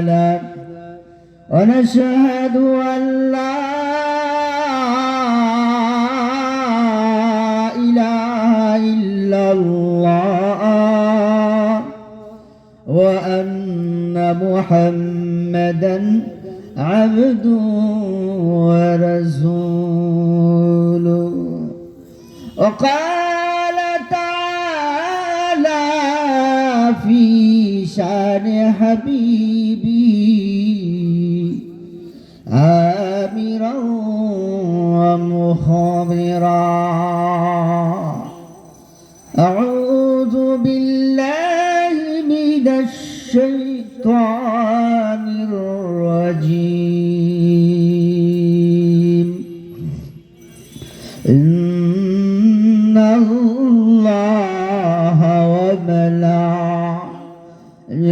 تعالى ونشهد أن لا إله إلا الله وأن محمدا عبده ورسوله. وقال شان حبيبي. آمرا ومخبرا. أعوذ بالله من الشيطان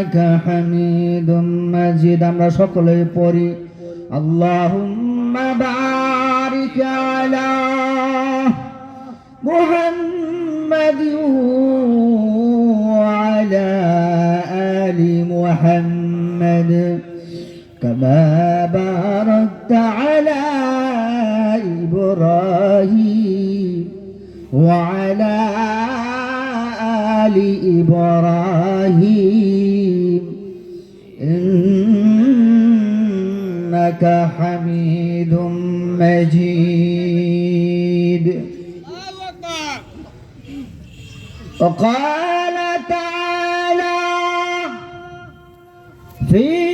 إنك حميد مجيد আমরা সকলে পড়ি اللهم بارك على محمد وعلى آل محمد كما باركت على إبراهيم وعلى آل إبراهيم إنك حميد مجيد. وقال تعالى في